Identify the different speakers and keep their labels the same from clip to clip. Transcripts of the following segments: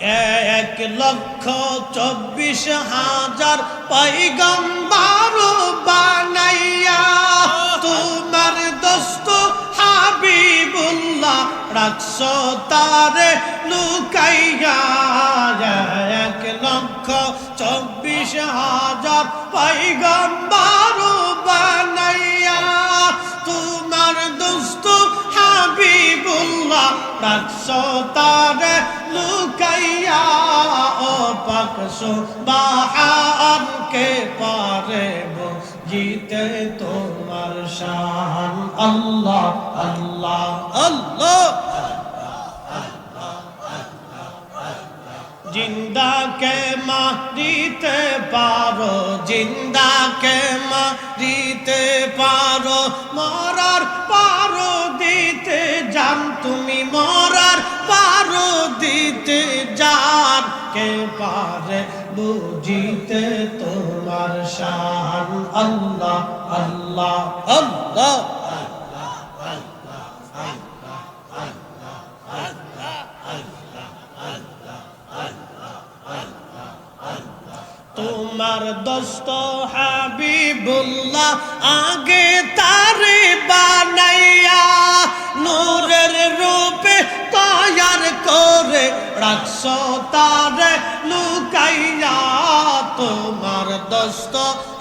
Speaker 1: এক লক্ষ চব্বিশ হাজার পৈগম্বর বানাইয়া তোমার দোস্ত হাবিবুল্লাহ রাখছ তারে লুকাইয়া এক লক্ষ চব্বিশ হাজার পৈগম্বর হাবিবুল্লাহ রাখছ তারে লুকাইয়া, ও পাকসো বাহার কে পারে জিতে তোমার শান। আল্লাহ আল্লাহ আল্লাহ জিন্দা কে মারিতে পারো জিন্দা কে মারিতে পারো, মরার পারো জান তুমি মরার পারো দিতে জান কে পারে বুঝিতে তোমার শান। আল্লাহ আল্লাহ আল্লাহ, তোমার দোস্ত হাবিবুল্লাহ আগে তারে বানাইয়া রাখছ তারে লুকাইয়া তোমার দোস্ত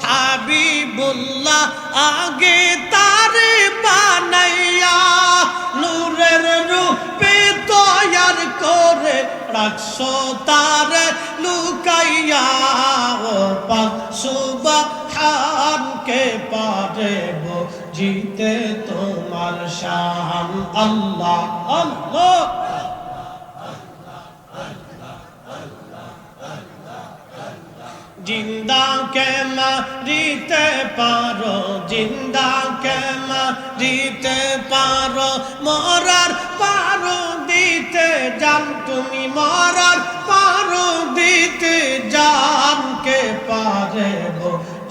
Speaker 1: হাবিবুল্লাহ আগে তারে বানাইয়া নূরের রূপে তৈয়ার করে রাখছ তারে লুকাইয়া, ও পাক সুবহান কে পারে জিতে তোমার শান। আল্লাহ আল্লাহ। জিন্দা কে মারিতে পারো, জিন্দা কে মারিতে পারো। মরার পারো দিতে জান তুমি, মরার পারো দিতে জান কে পারে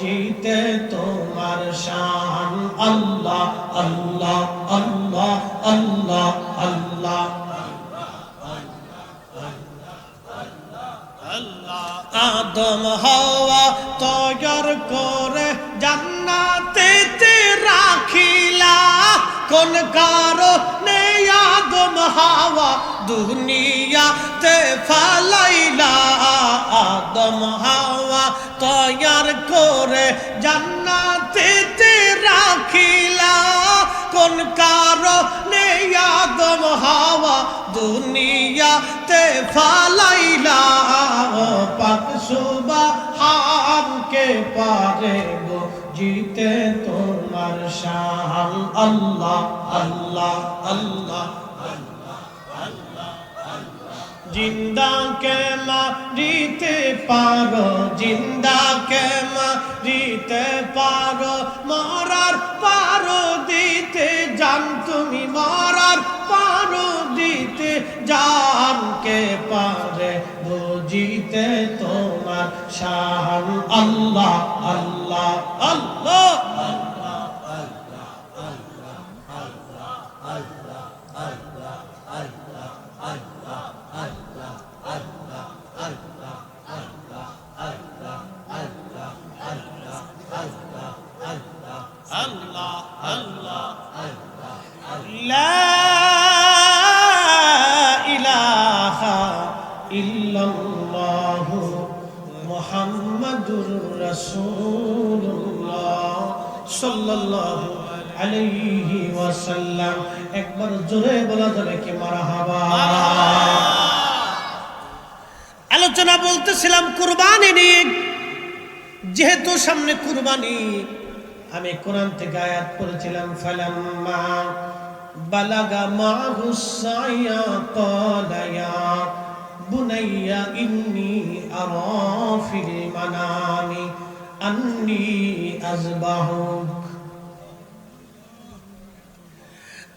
Speaker 1: জিতে তোমার শান। আল্লাহ আল্লাহ আল্লাহ আল্লাহ আল্লাহ। আদম হাওয়া তৈয়ার করে জান্নাতে রাখিলা, কোন কারণে আদম হাওয়া, দুনিয়াতে ফালাইলা। আদম হাওয়া তৈয়ার করে জান্নাতে রাখিলা, কোন কারণে আদম হাওয়া, দুনিয়াতে ফালাইলা। পাক সুবহান কে পারে জিতে তোমার শান। আল্লাহ আল্লাহ আল্লাহ, জিন্দা কে মারিতে পারো, জিন্দা কে মারিতে পারো, মরার পারো দিতে জান তুমি, মরার পারো দিতে জান কে পারে। তোমার আল্লাহ আল্লাহ আল্লাহ আল্লাহ। একবার জোরে বলা যাবে কি আলোচনা বলতেছিলাম, কুরবানি নিয়ে যেহেতু সামনে কুরবানি, আমি কোরআন থেকে আয়াত পড়েছিলাম, ফালাম্মা বালাগা মাহু সায়া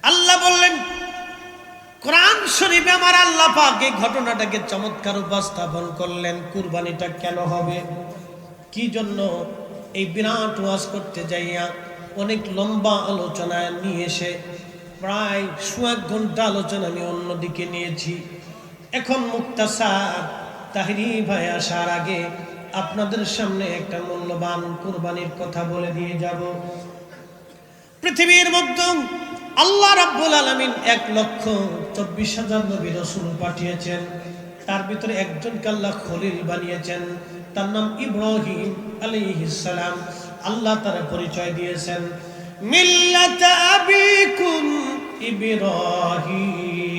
Speaker 1: আল্লাহ বললেন, কোরআন শরীফে আমার আল্লাহ পাক এই ঘটনাটাকে চমৎকার উপস্থাপন করলেন। কুরবানিটা কেন হবে? কি জন্য এই বিরাট ওয়াজ করতে যাইয়া অনেক লম্বা আলোচনা নিয়ে এসে প্রায় এক ঘণ্টা আলোচনা আমি অন্যদিকে নিয়েছি। এখন মুক্তাসার তাহিরি ভাই আসার আগে আপনাদের সামনে একটা মূল্যবান কুরবানির কথা বলে দিয়ে যাব। পৃথিবীর মধ্যে আল্লাহ রাব্বুল আলামিন এক লক্ষ চব্বিশ হাজার নবী রসুল পাঠিয়েছেন। তার ভিতরে একজনকে আল্লাহ খলিল বানিয়েছেন। তার নাম ইব্রাহিম আলাইহিস সালাম। আল্লাহ তার পরিচয় দিয়েছেন। মিল্লাত আবিকুম ইব্রাহিম।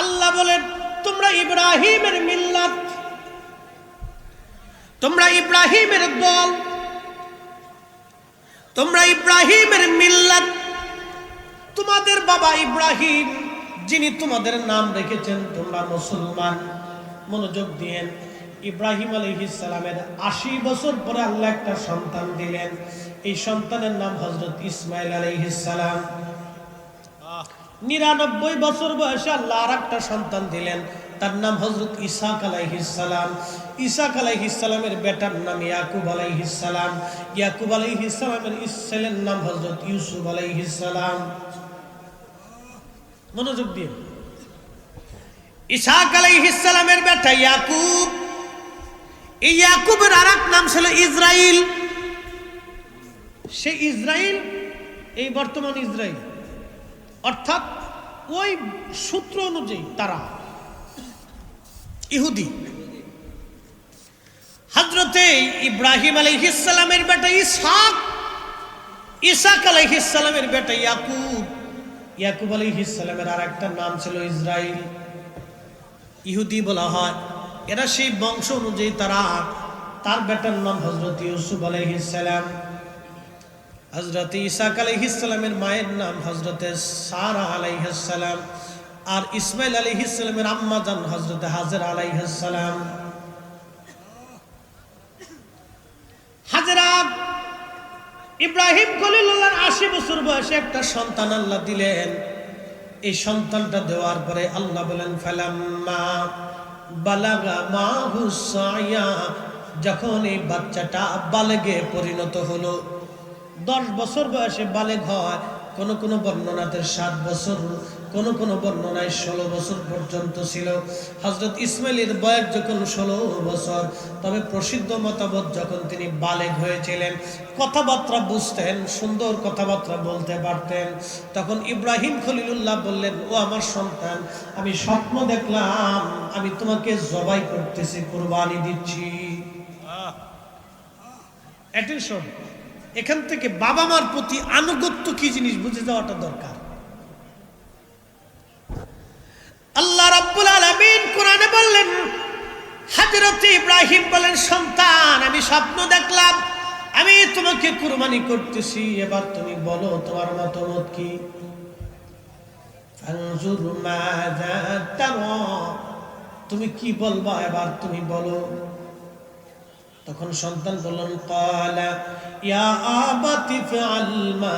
Speaker 1: আল্লাহ বলেন, তোমরা ইব্রাহিমের মিল্লাত, তোমরা ইব্রাহিমের দল, তোমরা ইব্রাহিমের মিল্লাত, তোমাদের বাবা ইব্রাহিম, যিনি তোমাদের নাম রেখেছেন, তোমরা মুসলমান। মনোযোগ দিয়েন ইব্রাহিম সালামের আশি বছর পরে আল্লাহ একটা সন্তান দিলেন। এই সন্তানের নাম হজরত ইসমাইল সালাম। নিরানব্বই বছর বয়সে আল্লাহ আর একটা সন্তান দিলেন। তার নাম হজরত ইসাক আলাইহিসালাম ইসাক আলাইহিসালামের বেটার নাম ইয়াকুব আলাইহিসালাম ইয়াকুব আলাইহিসালামের ছেলের নাম হজরত ইউসুফ আলাইহিসালাম মনোযোগ দিয়ে। ইসাক আলাইহিসালামের বেটা ইয়াকুব এই ইয়াকুবের আর নাম ছিল ইসরাইল। সে ইসরাইল, এই বর্তমান ইসরাইল। অর্থাৎ ওই সূত্র অনুযায়ী তারা ইহুদি। হজরতে ইব্রাহিম আলাইহিসালামের বেটা ইসাক ইসাক আলাইহিসালামের বেটা ইয়াকুব। ইয়াকুব আলাইহিসালামের আর একটা নাম ছিল ইসরাইল। ইহুদি বলা হয়। এরা সেই বংশ অনুযায়ী তারা তার বেটার নাম হজরত ইউসুফ আলাইহিসালাম হজরত ইসাক আলহিসামের মায়ের নাম হজরত সারা আলাইহাসালাম আর ইসমাইল আলহিসামের আম্মা যান হজরত হাজর আলাইহাসালাম হাজরা ইব্রাহিম খলিলুল্লাহর আশি বছর বয়সে একটা সন্তান আল্লাহ দিলেন। এই সন্তানটা দেওয়ার পরে আল্লাহ বলেন, ফালাম্মা মা যখন এই বাচ্চাটা বালেগে পরিণত হলো দশ বছর বয়সে বালেগ হয় কোন কোন বর্ণনাতে সাত বছর, কোন কোন বর্ণনায় ষোলো বছর পর্যন্ত ছিল। হজরত ইসমাইলের বয়স যখন ষোলো বছর, তবে প্রসিদ্ধ মতামত যখন তিনি বালেগ হয়েছিলেন, কথাবার্তা বুঝতেন, সুন্দর কথাবার্তা বলতে পারতেন। তখন ইব্রাহিম খলিলুল্লাহ বললেন, ও আমার সন্তান, আমি স্বপ্ন দেখলাম, আমি তোমাকে জবাই করতেছি, কোরবানি দিচ্ছি। এখান থেকে বাবা মার প্রতি আনুগত্য কি জিনিস বুঝে যাওয়াটা দরকার। আল্লাহ রাব্বুল আলামিন কোরআনে বললেন, হযরত ইব্রাহিম বলেন, সন্তান, আমি স্বপ্ন দেখলাম, আমি তোমাকে কুরবানি করতেছি, এবার তুমি বলো, তোমার মতামত কি? তুমি কি বলবা, এবার তুমি বলো। তখন সন্তান বললেন কালা ইয়া আবাতি ফাআল মা